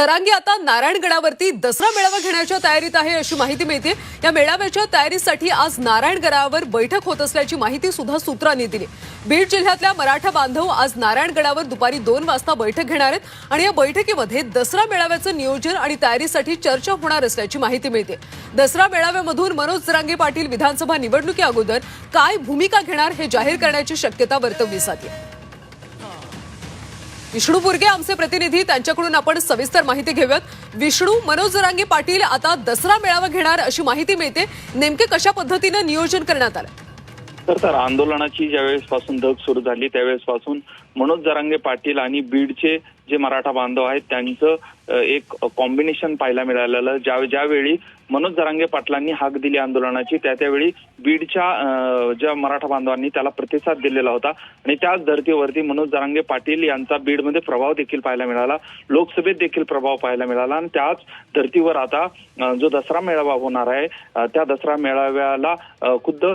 जरांगी आता नारायणगडावरती दसरा मेळावा घेण्याच्या तयारीत आहे अशी माहिती मिळते. या मेळाव्याच्या तयारीसाठी आज नारायणगडावर बैठक होत असल्याची माहिती सुद्धा सूत्रांनी दिली. बीड जिल्ह्यातल्या मराठा बांधव आज नारायणगडावर दुपारी दोन वाजता बैठक घेणार आहेत आणि या बैठकीमध्ये दसरा मेळाव्याचं नियोजन आणि तयारीसाठी चर्चा होणार असल्याची माहिती मिळते. दसरा मेळाव्यामधून मनोज जरांगे पाटील विधानसभा निवडणुकी अगोदर काय भूमिका घेणार हे जाहीर करण्याची शक्यता वर्तवली जाते. विष्णू बुर्गे आमचे प्रतिनिधी त्यांच्याकडून आपण सविस्तर माहिती घेऊयात. विष्णू मनोज जरांगे पाटील आता दसरा मेळावा घेणार अशी माहिती मिळते. नेमके कशा पद्धतीनं नियोजन करण्यात आलं? तर आंदोलनाची ज्यावेळेस पासून धग सुरू झाली त्यावेळेस पासून मनोज जरांगे पाटील आणि बीडचे जे मराठा बांधव आहेत त्यांचं एक कॉम्बिनेशन पाहायला मिळालेलं. ज्या ज्यावेळी मनोज जरांगे पाटलांनी हाक दिली आंदोलनाची त्या त्यावेळी बीडच्या ज्या मराठा बांधवांनी त्याला प्रतिसाद दिलेला होता. आणि त्याच धर्तीवरती मनोज जरांगे पाटील यांचा बीडमध्ये प्रभाव देखील पाहायला मिळाला. लोकसभेत देखील प्रभाव पाहायला मिळाला. आणि त्याच धर्तीवर आता जो दसरा मेळावा होणार आहे त्या दसरा मेळाव्याला खुद्द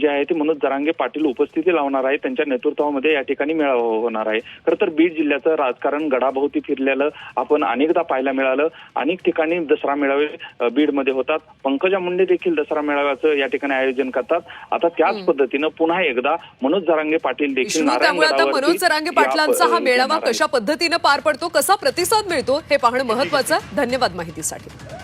जे आहे ते मनोज जरांगे पाटील उपस्थिती लावणार आहे. त्यांच्या नेतृत्वामध्ये या ठिकाणी मेळावा होणार आहे. खरं तर बीड जिल्ह्याचं राजकारण गडाभोवती फिरलेलं आपण अनेक अनेकदा पाहायला मिळालं. अनेक ठिकाणी दसरा मेळावे बीडमध्ये होतात. पंकजा मुंडे देखील दसरा मेळाव्याचं या ठिकाणी आयोजन करतात. आता त्याच पद्धतीनं पुन्हा एकदा मनोज जरांगे पाटील देखील मनोज जरांगे पाटलांचा हा मेळावा. कशा पद्धतीनं पार पडतो कसा प्रतिसाद मिळतो हे पाहणं महत्वाचं. धन्यवाद माहितीसाठी.